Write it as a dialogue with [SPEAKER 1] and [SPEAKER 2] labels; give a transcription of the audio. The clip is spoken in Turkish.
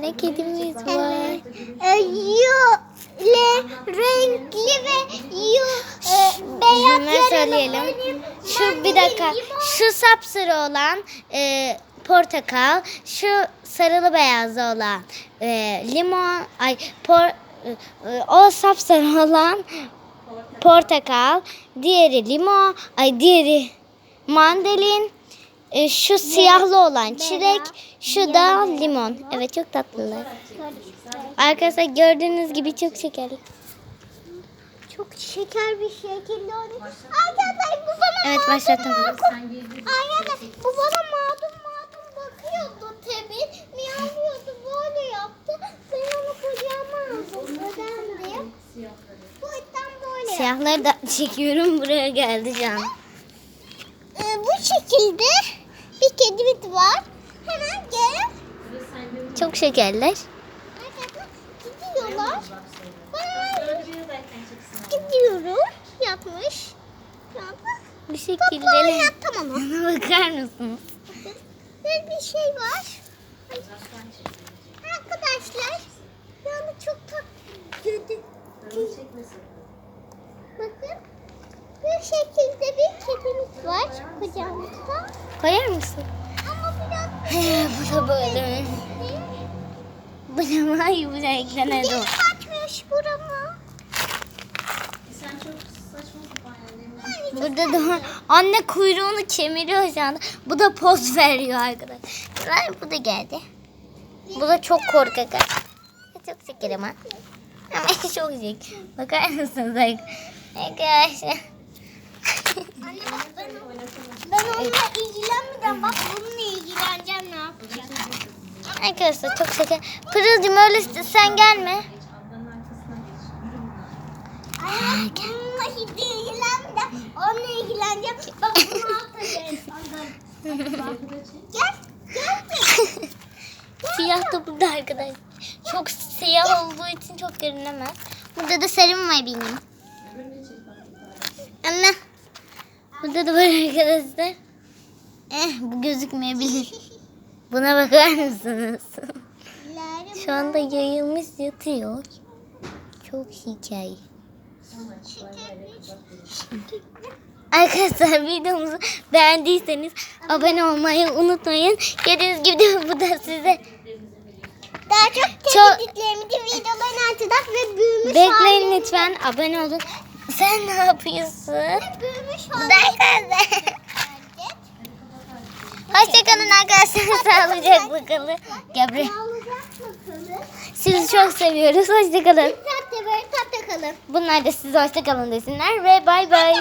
[SPEAKER 1] Ne kedimiz var.
[SPEAKER 2] E, Yule renkli ve yu, e, beyaz yaralı
[SPEAKER 1] söyleyelim?
[SPEAKER 2] benim
[SPEAKER 1] Şu bir dakika. Şu sapsarı olan e, portakal, şu sarılı beyazlı olan e, limon, ay por, e, o sapsarı olan portakal, diğeri limon, ay diğeri mandalin, e, şu siyahlı olan çilek, şu da limon. Evet çok tatlılar. Arkadaşlar gördüğünüz gibi çok şekerli.
[SPEAKER 2] Çok şeker bir şekilde oluyor. Arkadaşlar bu bana
[SPEAKER 1] Evet, başlattım.
[SPEAKER 2] Arkadaşlar bu bana mağdur mağdur bakıyordu tabii. Miyavlıyordu böyle yaptı. Ben onu kucağıma aldım. Neden diye. Bu yüzden böyle yaptı.
[SPEAKER 1] Siyahları da çekiyorum buraya geldi can.
[SPEAKER 2] Ee, bu şekilde kedimiz var. Hemen gelin.
[SPEAKER 1] Çok şekerler.
[SPEAKER 2] Gidiyorlar. Ben gidiyorum. Yapmış. Yapmış. Bak
[SPEAKER 1] şekilde.
[SPEAKER 2] böyle yaptım onu.
[SPEAKER 1] Bana bakar mısınız?
[SPEAKER 2] Böyle bir şey var. Arkadaşlar yani çok tatlı. Bakın. Bu şekilde bir kedimiz var kucağımızda.
[SPEAKER 1] Koyar mısın?
[SPEAKER 2] Ama biraz
[SPEAKER 1] bu da böyle. Bu ne var ya bu renklere
[SPEAKER 2] dil
[SPEAKER 1] doğru.
[SPEAKER 2] kaçmış burama.
[SPEAKER 1] Burada da anne kuyruğunu kemiriyor şu anda. Bu da poz veriyor arkadaşlar. Bu da geldi. Bu da çok korkak. Çok şeker ama. Ama çok şeker. Bakar mısınız arkadaşlar?
[SPEAKER 2] Anne bak ben, ben onunla ilgilenmeyeceğim. Bak bununla ilgileneceğim ne yapacağım.
[SPEAKER 1] Arkadaşlar çok şeker. Pırılcım öyle sen gelme.
[SPEAKER 2] Ay, onunla hiç ilgilenmeyeceğim. Onunla ilgileneceğim. Bak bunu atacağım. Gel. Gel.
[SPEAKER 1] Siyah da burada arkadaşlar. Çok siyah olduğu için çok görünemez. Burada da serum var benim. Anne. Burada da var arkadaşlar. Eh bu gözükmeyebilir. Buna bakar mısınız? Şu anda yayılmış yatıyor. Çok hikaye. Arkadaşlar videomuzu beğendiyseniz abone olmayı unutmayın. Gördüğünüz gibi bu da size
[SPEAKER 2] Daha çok temizliklerimizi videolarını açacak ve büyümüş
[SPEAKER 1] bekleyin lütfen abone olun. Sen ne yapıyorsun? Arkadaşlar. Hoşçakalın arkadaşlar. Sağlıcakla kalın.
[SPEAKER 2] Bakalım.
[SPEAKER 1] Sizi çok seviyoruz. Hoşçakalın.
[SPEAKER 2] Tatlı böyle tatlı kalın.
[SPEAKER 1] Bunlar da size hoşçakalın desinler ve bay bay.